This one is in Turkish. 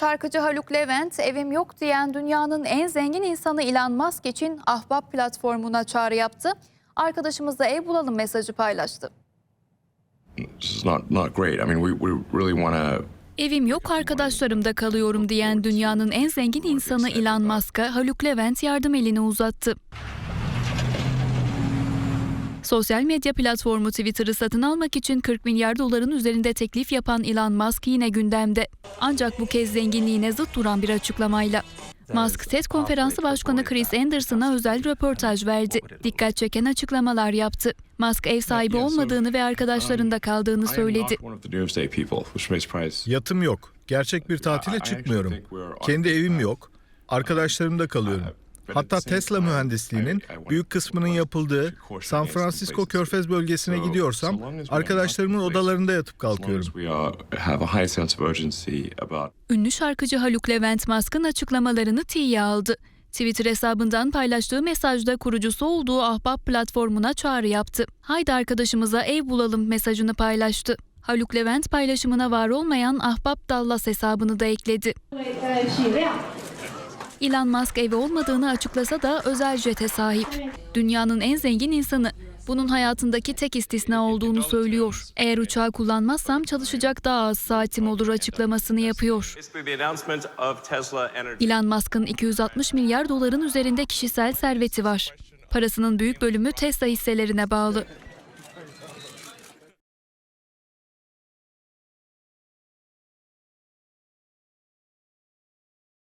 Şarkıcı Haluk Levent, evim yok diyen dünyanın en zengin insanı Elon Musk için Ahbap platformuna çağrı yaptı. Arkadaşımızla ev bulalım mesajı paylaştı. Evim yok arkadaşlarımda kalıyorum diyen dünyanın en zengin insanı Elon Musk'a Haluk Levent yardım elini uzattı. Sosyal medya platformu Twitter'ı satın almak için 40 milyar doların üzerinde teklif yapan Elon Musk yine gündemde. Ancak bu kez zenginliğine zıt duran bir açıklamayla. Musk, TED konferansı başkanı Chris Anderson'a özel röportaj verdi. Dikkat çeken açıklamalar yaptı. Musk ev sahibi olmadığını ve arkadaşlarında kaldığını I am söyledi. Yatım yok. Gerçek bir tatile çıkmıyorum. Kendi evim yok. Arkadaşlarımda kalıyorum. Hatta Tesla mühendisliğinin büyük kısmının yapıldığı San Francisco Körfez bölgesine gidiyorsam arkadaşlarımın odalarında yatıp kalkıyorum. Ünlü şarkıcı Haluk Levent Musk'ın açıklamalarını tiye aldı. Twitter hesabından paylaştığı mesajda kurucusu olduğu Ahbap platformuna çağrı yaptı. Haydi arkadaşımıza ev bulalım mesajını paylaştı. Haluk Levent paylaşımına var olmayan Ahbap Dallas hesabını da ekledi. Elon Musk evi olmadığını açıklasa da özel jete sahip. Dünyanın en zengin insanı. Bunun hayatındaki tek istisna olduğunu söylüyor. Eğer uçağı kullanmazsam çalışacak daha az saatim olur açıklamasını yapıyor. Elon Musk'ın 260 milyar doların üzerinde kişisel serveti var. Parasının büyük bölümü Tesla hisselerine bağlı.